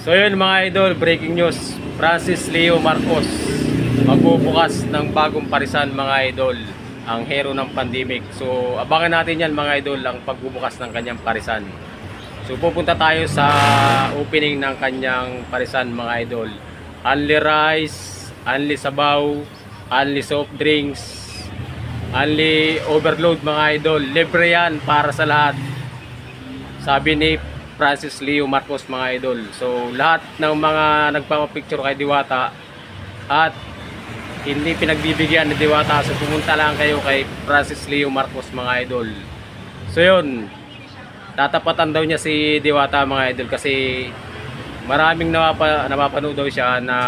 So yun mga idol, breaking news. Francis Leo Marcos magbubukas ng bagong parisan mga idol ang hero ng pandemic. So abangan natin yan mga idol ang pagbubukas ng kanyang parisan. So pupunta tayo sa opening ng kanyang parisan mga idol. Only rice, only sabaw, only soft drinks, only overload mga idol. Libre yan para sa lahat. Sabi ni Francis Leo Marcos mga idol. So lahat ng mga nagpapapicture kay Diwata at hindi pinagbibigyan ni Diwata so pumunta lang kayo kay Francis Leo Marcos mga idol. So yun, tatapatan daw niya si Diwata mga idol kasi maraming napapa, napapanood daw siya na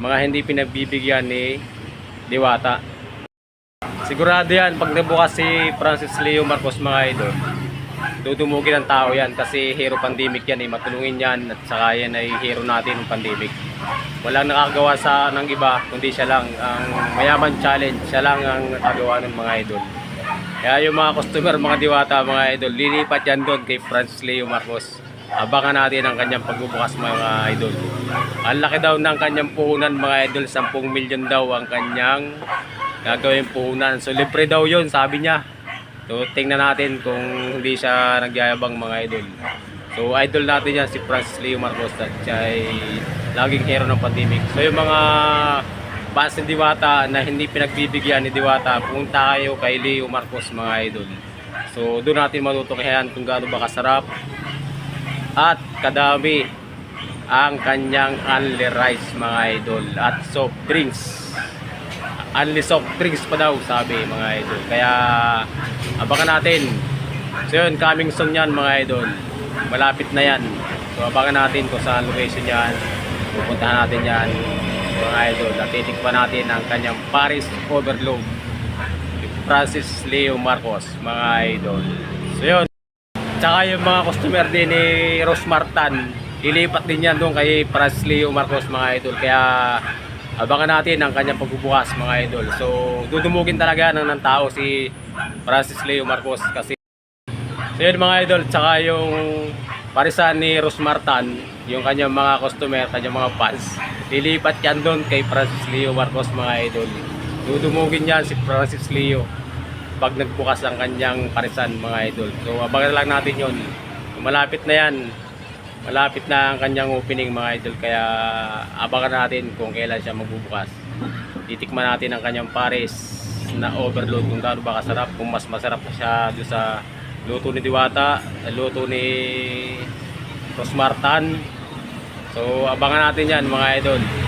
mga hindi pinagbibigyan ni Diwata. Sigurado yan pag nabukas si Francis Leo Marcos mga idol dudumugin ang tao yan kasi hero pandemic yan eh. Matulungin yan at saka yan ay hero natin ng pandemic. Walang nakagawa sa ng iba kundi siya lang ang mayaman challenge. Siya lang ang nakagawa ng mga idol. Kaya yung mga customer mga diwata mga idol lilipat yan doon kay Francis Leo Marcos. Abangan natin ang kanyang pagbubukas mga idol. Ang laki daw ng kanyang puhunan mga idol 10 milyon daw ang kanyang gagawin puhunan. So libre daw yun sabi niya So tingnan natin kung hindi siya nagyayabang mga idol. So idol natin yan si Francis Leo Marcos at siya ay laging hero ng pandemic. So yung mga fans ni Diwata na hindi pinagbibigyan ni Diwata, pumunta kayo kay Leo Marcos mga idol. So doon natin matutukihan kung gaano ba kasarap at kadami ang kanyang only rice mga idol at soft drinks only soft drinks pa daw sabi mga idol. Kaya abangan natin. So yun coming soon yan mga idol. Malapit na yan. So abangan natin kung saan location yan. Pupuntahan natin yan mga idol. At titikpan natin ang kanyang Paris Overload. Francis Leo Marcos mga idol. So yun. Tsaka yung mga customer din ni Rose Martan ilipat din yan doon kay Francis Leo Marcos mga idol. Kaya abangan natin ang kanyang pagbubukas mga idol. So, dudumugin talaga ng, ng tao si Francis Leo Marcos kasi So yun mga idol, tsaka yung parisan ni Ros Martan, yung kanyang mga customer, kanyang mga fans, lilipat yan doon kay Francis Leo Marcos mga idol. Dudumugin yan si Francis Leo pag nagbukas ang kanyang parisan mga idol. So abangan lang natin yon. Malapit na yan, malapit na ang kanyang opening mga idol kaya abangan natin kung kailan siya magbubukas. Titikman natin ang kanyang pares na overload. Kung gaano ba kasarap kung mas masarap siya doon sa luto ni Diwata luto ni Rosmartan. So abangan natin yan mga idol